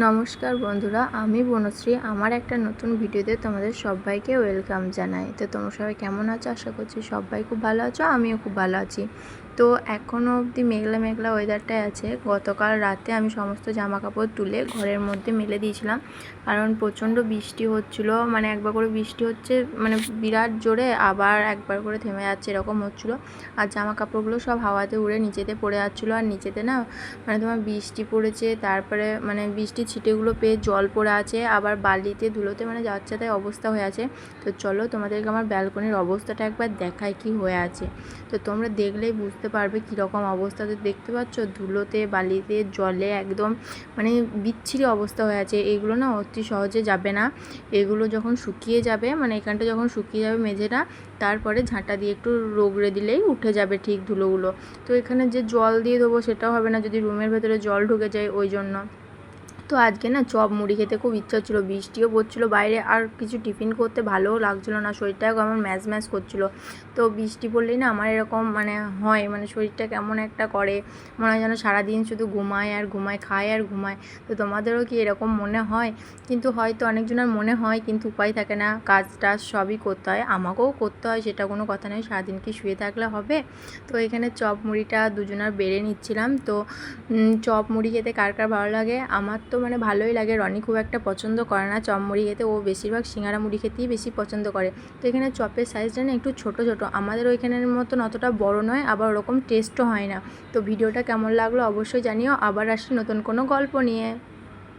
নমস্কার বন্ধুরা, আমি বনশ্রী। আমার একটা নতুন ভিডিওতে তোমাদের সবাইকে ওয়েলকাম জানাই। তো তোমরা সবাই কেমন আছো? আশা করছি সবাই খুব ভালো আছো, আমিও খুব ভালো আছি। তো এখনও অবধি মেঘলা মেঘলা ওয়েদারটাই আছে। গতকাল রাতে আমি সমস্ত জামা কাপড় তুলে ঘরের মধ্যে মেলে দিয়েছিলাম। কারণ প্রচণ্ড বৃষ্টি হচ্ছিল মানে একবার করে বৃষ্টি হচ্ছে মানে বিরাট জোরে আবার একবার করে থেমে যাচ্ছে, এরকম হচ্ছিল। আর জামা কাপড়গুলো সব হাওয়াতে উড়ে নিচেতে পড়ে যাচ্ছিল। আর নিচেতে না মানে তোমার বৃষ্টি পড়েছে, তারপরে মানে বৃষ্টির ছিটেগুলো পেয়ে জল পড়ে আছে, আবার বালিতে ধুলোতে মানে যাচ্ছে তাই অবস্থা হয়ে আছে। তো চলো তোমাদেরকে আমার ব্যালকনির অবস্থাটা একবার দেখায় কি হয়ে আছে। তো তোমরা দেখলেই বুঝতে পারবে কীরকম অবস্থাতে দেখতে পাচ্ছ ধুলোতে, বালিতে, জলে একদম মানে বিচ্ছিরি অবস্থা হয়ে আছে। এগুলো না অতি সহজে যাবে না। এগুলো যখন শুকিয়ে যাবে মানে এখানটা যখন শুকিয়ে যাবে মেঝেটা, তারপরে ঝাঁটা দিয়ে একটু রোগড়ে দিলেই উঠে যাবে ঠিক ধুলোগুলো। তো এখানে যে জল দিয়ে দেবো সেটাও হবে না যদি রুমের ভেতরে জল ঢুকে যায় ওই জন্য। তো আজকে না চপ মুড়ি খেতে খুব ইচ্ছা ছিল বৃষ্টিও পড়ছিলো বাইরে আর কিছু টিফিন করতে ভালোও লাগছিল না, শরীরটাও আমার ম্যাজ ম্যাজ করছিল। তো বৃষ্টি পড়লেই না আমার এরকম মানে হয় মানে শরীরটা কেমন একটা করে, মনে হয় যেন সারাদিন শুধু ঘুমায় আর ঘুমায়, খায় আর ঘুমায়। তো তোমাদেরও কি এরকম মনে হয়? কিন্তু হয়তো অনেকজনের মনে হয়, কিন্তু উপায় থাকে না, কাজ টাজ সবই করতে হয়, আমাকেও করতে হয়, সেটা কোনো কথা নেই সারাদিন কি শুয়ে থাকলে হবে? তো এখানে চপ মুড়িটা দুজনার বেড়ে নিচ্ছিলাম, তো চপ মুড়ি খেতে কার কার ভালো লাগে? আমার তো মানে ভালোই লাগে। রনি খুব একটা পছন্দ করে না চপ মুড়ি খেতে। ও বেশিরভাগ সিঙ্গারা মুড়ি খেতেই বেশি পছন্দ করে। তো এখানে চপের সাইজটা না একটু ছোট ছোট। আমাদের ওইখানের মতন অতটা বড় নয়, আবার ওরকম টেস্টও হয় না। তো ভিডিওটা কেমন লাগল অবশ্যই জানিও। আবার আসি নতুন কোনো গল্প নিয়ে।